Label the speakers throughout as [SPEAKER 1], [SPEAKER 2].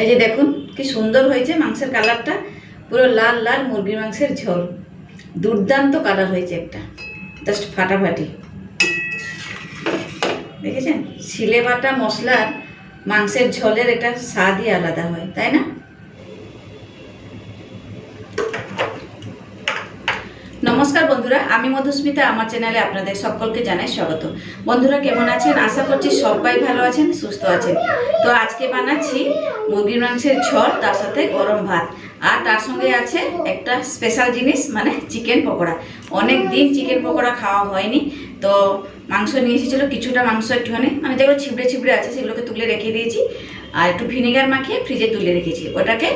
[SPEAKER 1] এই যে দেখুন, কি সুন্দর হয়েছে মাংসের কালারটা। পুরো লাল লাল মুরগির মাংসের ঝোল। দুর্দান্ত কালার হয়েছে একটা। জাস্ট ফাটাফাটি। দেখেছেন? শিলে বাটা মশলার মাংসের ঝোলের এটা স্বাদই আলাদা হয়, তাই না? নমস্কার বন্ধুরা, আমি মধুস্মিতা। আমার চ্যানেলে আপনাদের সকলকে জানাই স্বাগত। বন্ধুরা, কেমন আছেন? আশা করছি সবাই ভালো আছেন, সুস্থ আছেন। তো আজকে বানাচ্ছি মুরগির মাংসের ঝোল, তার সাথে গরম ভাত। আর তার সঙ্গে আছে একটা স্পেশাল জিনিস মানে চিকেন পকোড়া। অনেক দিন চিকেন পকোড়া খাওয়া হয়নি, তো মাংস নিয়ে এসেছিল, কিছুটা মাংস একটুখানি। মানে যেগুলো ছিবড়ে ছিবড়ে আছে, সেগুলোকে তুলে রেখে দিয়েছি। আর একটু ভিনেগার মাখিয়ে ফ্রিজে তুলে রেখেছি। ওটাকে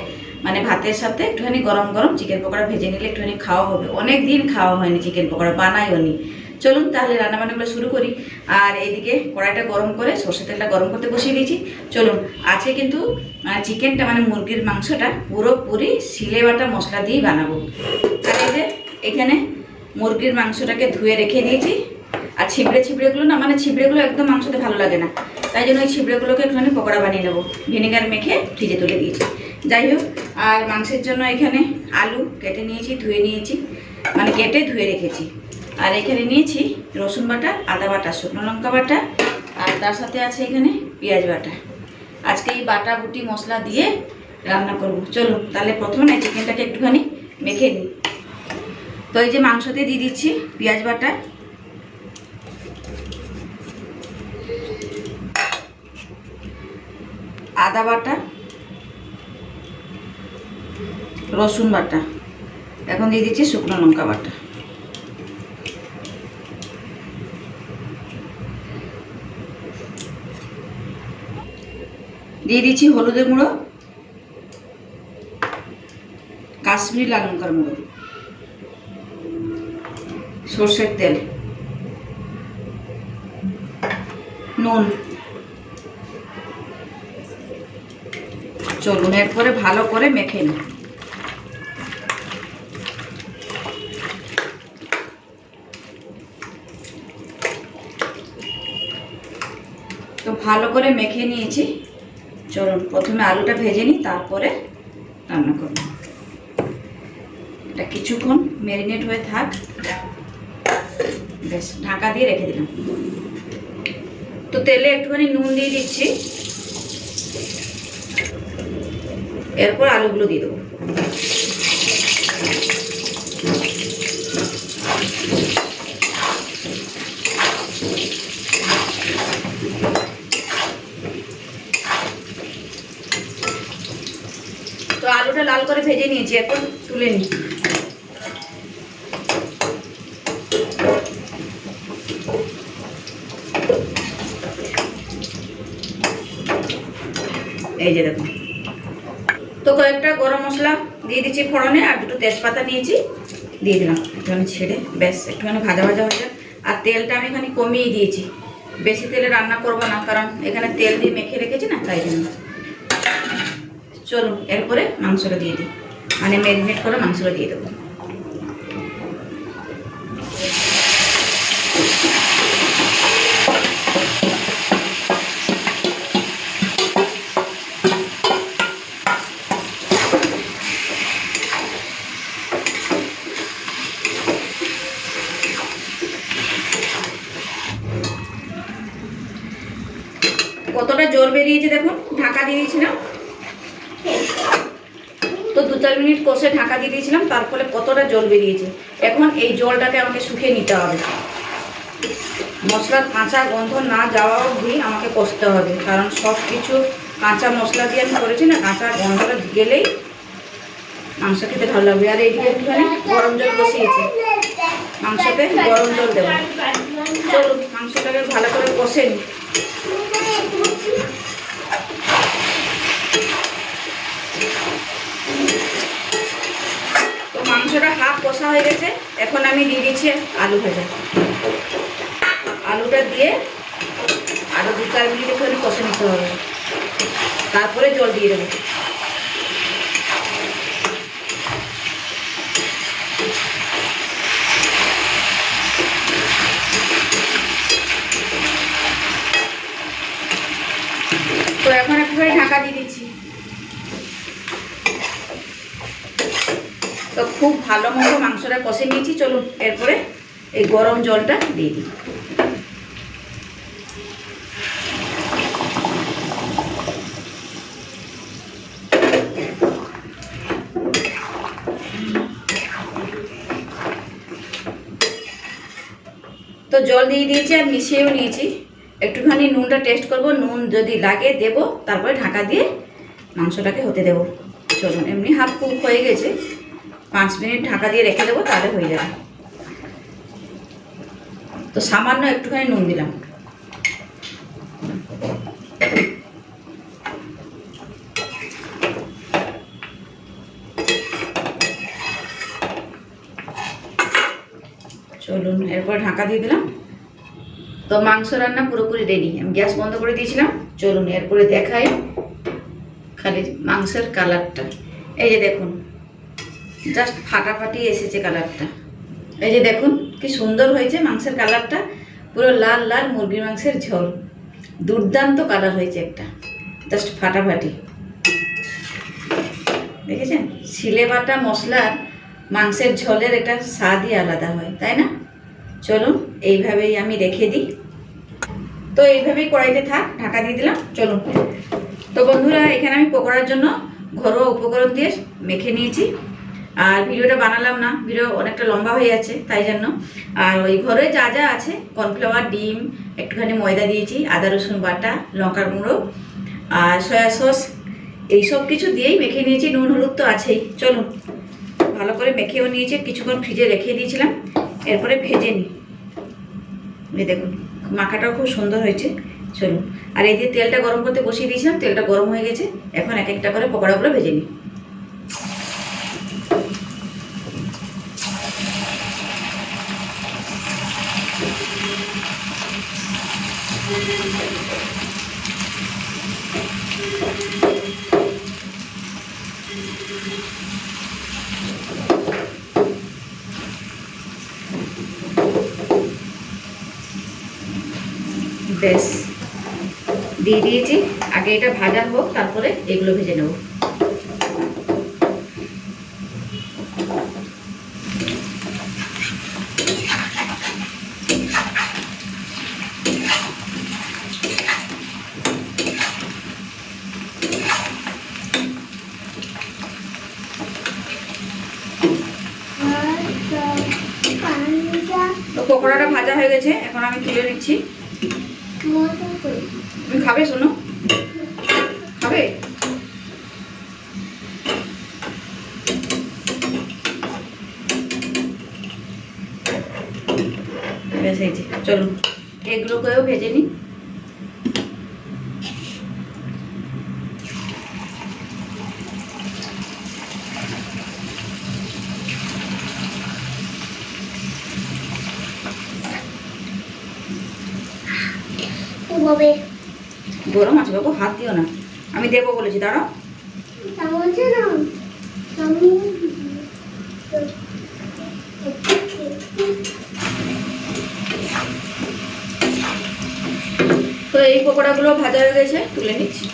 [SPEAKER 1] মানে ভাতের সাথে একটুখানি গরম গরম চিকেন পকোড়া ভেজে নিলে একটুখানি খাওয়া হবে। অনেক দিন খাওয়া হয়নি চিকেন পকোড়া বানাইও নি চলুন তাহলে রান্নাবান্নাগুলো শুরু করি। আর এইদিকে কড়াইটা গরম করে সর্ষে তেলটা গরম করতে বসিয়ে দিয়েছি। চলুন আছে কিন্তু চিকেনটা মানে মুরগির মাংসটা পুরোপুরি শিলে বাটা মশলা দিয়েই বানাবো। আর এই যে এখানে মুরগির মাংসটাকে ধুয়ে রেখে দিয়েছি। আর ছিবড়ে ছিবড়েগুলো না মানে ছিবড়েগুলো একদম মাংসতে ভালো লাগে না। তাই জন্য ওই ছিবড়েগুলোকে একটুখানি পকোড়া বানিয়ে নেব। ভিনেগার মেখে ফ্রিজে তুলে দিয়েছি। যাই হোক, আর মাংসের জন্য এখানে আলু কেটে নিয়েছি, ধুয়ে নিয়েছি। মানে কেটে ধুয়ে রেখেছি। আর এখানে নিয়েছি রসুন বাটা, আদা বাটা, শুকনো লঙ্কা বাটা, আর তার সাথে আছে এখানে পেঁয়াজ বাটা। আজকে এই বাটা বুটি মশলা দিয়ে রান্না করব। চলুন তাহলে প্রথমে না চিকেনটাকে একটুখানি মেখে নিই। তো এই যে মাংসতে দিয়ে দিচ্ছি পেঁয়াজ বাটা। আদা বাটা। রসুন বাটা। এখন দিয়ে দিচ্ছি শুকনো লঙ্কা বাটা। দিয়ে দিচ্ছি হলুদের গুঁড়ো, কাশ্মীরি লাল লঙ্কার গুঁড়ো, সর্ষের তেল, নুন। চলুন এরপরে ভালো করে মেখে নিই। তো ভালো করে মেখে নিয়েছি। চলুন, প্রথমে আলুটা ভেজে নিই, তারপরে রান্না করব। এটা কিছুক্ষণ ম্যারিনেট হয়ে থাক। বেশ, ঢাকা দিয়ে রেখে দিলাম। তো তেলে একটুখানি নুন দিয়ে দিচ্ছি। এরপর আলুগুলো দিয়ে দেবো তো আলুটা লাল করে ভেজে নিয়েছি এখন তুলে নিই এই যে দেখুন। তো কয়েকটা গরম মশলা দিয়ে দিচ্ছি ফোড়নে, আর দুটো তেজপাতা নিয়েছি, দিয়ে দিলাম। একটুখানি ছেড়ে, ব্যাস, একটুখানি ভাজা ভাজা হয়ে যাক। আর তেলটা আমি এখানে কমিয়ে দিয়েছি। বেশি তেলে রান্না করব না, কারণ এখানে তেল দিয়ে মেখে রেখেছি না, তাই জন্য। চলুন, এরপরে মাংসটা দিয়ে দিই। মানে ম্যারিনেট করে মাংসটা দিয়ে দেবো। কতটা জল বেরিয়েছে দেখুন, ঢাকা দিয়েছিলাম। তো দু চার মিনিট কষে ঢাকা দিয়ে দিয়েছিলাম, তার ফলে কতটা জল বেরিয়েছে। এখন এই জলটাকে আমাকে শুকিয়ে নিতে হবে। মশলার কাঁচা গন্ধ না যাওয়া অবধি আমাকে কষতে হবে, কারণ সব কিছু কাঁচা মশলা দিয়ে আমি করেছি না, কাঁচা গন্ধটা গেলেই মাংস খেতে ভালো লাগবে। আর এইদিকে একটুখানি গরম জল বসিয়েছি। মাংসতে গরম জল দেবো। চলুন, মাংসটাকে ভালো করে কষে নিই তো মাংসটা হাফ কষা হয়ে গেছে। এখন আমি দিয়ে দিচ্ছি আলু ভাজা। আলুটা দিয়ে আরও দু চার মিনিট একটু কষে নিতে হবে। তারপরে জল দিয়ে দেবো। তো এখন একটুখানি ঢাকা দিয়ে দিচ্ছি। তো খুব ভালো মতো মাংসটা কষে নিয়েছি। চলুন, এরপরে এই গরম জলটা দিয়ে দিই। তো জল দিয়ে দিয়েছি আর মিশিয়েও নিয়েছি। একটুখানি নুনটা টেস্ট করব। নুন যদি লাগে দেব, তারপরে ঢাকা দিয়ে মাংসটাকে হতে দেব। চলুন, এমনি হাফ কুক হয়ে গেছে। পাঁচ মিনিট ঢাকা দিয়ে রেখে দেবো, তাহলে হয়ে যাবে। তো সামান্য একটুখানি নুন দিলাম। চলুন, এরপর ঢাকা দিয়ে দিলাম। তো মাংস রান্না পুরোপুরি রেডি আমি গ্যাস বন্ধ করে দিয়েছিলাম। চলুন, এরপরে দেখাই খালি মাংসের কালারটা এই যে দেখুন জাস্ট ফাটাফাটি এসেছে কালারটা। এই যে দেখুন, কি সুন্দর হয়েছে মাংসের কালারটা। পুরো লাল লাল মুরগির মাংসের ঝোল। দুর্দান্ত কালার হয়েছে একটা। জাস্ট ফাটাফাটি। দেখেছেন? সিলে বাটা মশলার মাংসের ঝোলের একটা স্বাদই আলাদা হয়, তাই না? চলুন, এইভাবেই আমি রেখে দিই। তো এইভাবেই কড়াইতে থাক, ঢাকা দিয়ে দিলাম, চলুন। তো বন্ধুরা, এখানে আমি পকোড়ার জন্য ঘরোয়া উপকরণ দিয়ে মেখে নিয়েছি। আর ভিডিওটা বানালাম না, ভিডিও অনেকটা লম্বা হয়ে যাচ্ছে, তাই জন্য। আর ওই ঘরে যা যা আছে, কর্নফ্লাওয়ার, ডিম, একটুখানি ময়দা দিয়েছি, আদা, রসুন, বাটা, লঙ্কার গুঁড়ো, আর সয়া সস এইসব কিছু দিয়েই মেখে নিয়েছি, নুন, হলুদ তো আছেই। চলুন ভালো করে মেখেও নিয়েছি, কিছুক্ষণ ফ্রিজে রেখে দিয়েছিলাম, এরপরে ভেজে নিই। এই দেখুন, মাখাটাও খুব সুন্দর হয়েছে, চলুন। আর এই যে তেলটা গরম করতে বসিয়ে দিয়েছিলাম, তেলটা গরম হয়ে গেছে, এখন এক একটা করে পকোড়াগুলো ভেজে নিই। বেশ। দিয়ে দিয়েছি। আগে এটা ভাজা হোক তারপরে এগুলো ভেজে নেব তো পকোড়াটা ভাজা হয়ে গেছে, এখন আমি তুলে নিচ্ছি। তুমি খাবে শোনো খাবে? চলুন এগুলোকেও ভেজে নিই। গরম আছে বাবু হাত দিও না। আমি দেবো বলেছি দাঁড়াও। তো এই পকোড়াগুলো ভাজা হয়ে গেছে তুলে নিচ্ছি।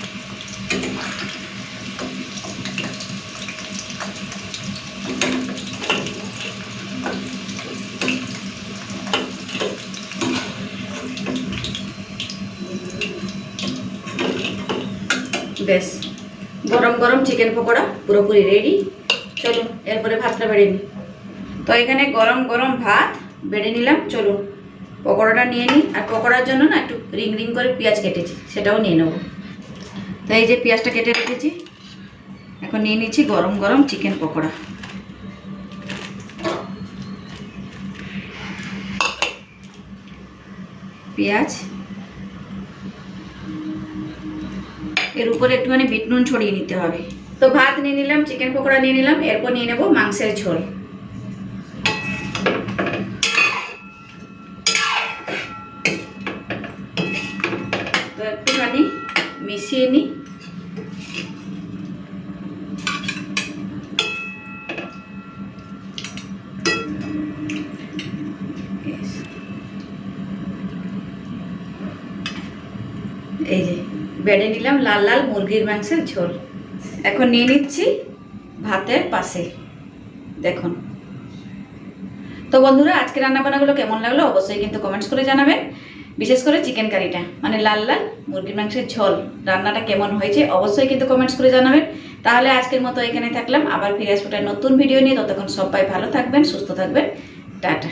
[SPEAKER 1] বেশ, গরম গরম চিকেন পকোড়া পুরোপুরি রেডি চলুন, এরপরে ভাতটা বেড়ে নিই। তো এখানে গরম গরম ভাত বেড়ে নিলাম, চলুন। পকোড়াটা নিয়ে নিই, আর পকোড়ার জন্য না একটু রিং রিং করে পেঁয়াজ কেটেছি, সেটাও নিয়ে নেব। তো এই যে পেঁয়াজটা কেটে রেখেছি, এখন নিয়ে নিচ্ছি গরম গরম চিকেন পকোড়া। পেঁয়াজ এর উপরে একটুখানি বিট নুন ছড়িয়ে নিতে হবে। তো ভাত নিয়ে নিলাম চিকেন পকোড়া নিয়ে নিলাম, এরপর নিয়ে নেব মাংসের ঝোল। তো একটুখানি মিশিয়ে নিই Yes. এই যে বেড়ে নিলাম লাল লাল মুরগির মাংসের ঝোল। এখন নিয়ে নিচ্ছি ভাতের পাশে। দেখুন। তো বন্ধুরা, আজকে রান্নাবান্নাগুলো কেমন লাগল অবশ্যই কিন্তু কমেন্টস করে জানাবেন। বিশেষ করে চিকেন কারিটা মানে লাল লাল মুরগির মাংসের ঝোল। রান্নাটা কেমন হয়েছে অবশ্যই কিন্তু কমেন্টস করে জানাবেন। তাহলে আজকের মতো এখানে থাকলাম। আবার ফিরে আসব নতুন ভিডিও নিয়ে। ততক্ষণ সবাই ভালো থাকবেন, সুস্থ থাকবেন। টাটা।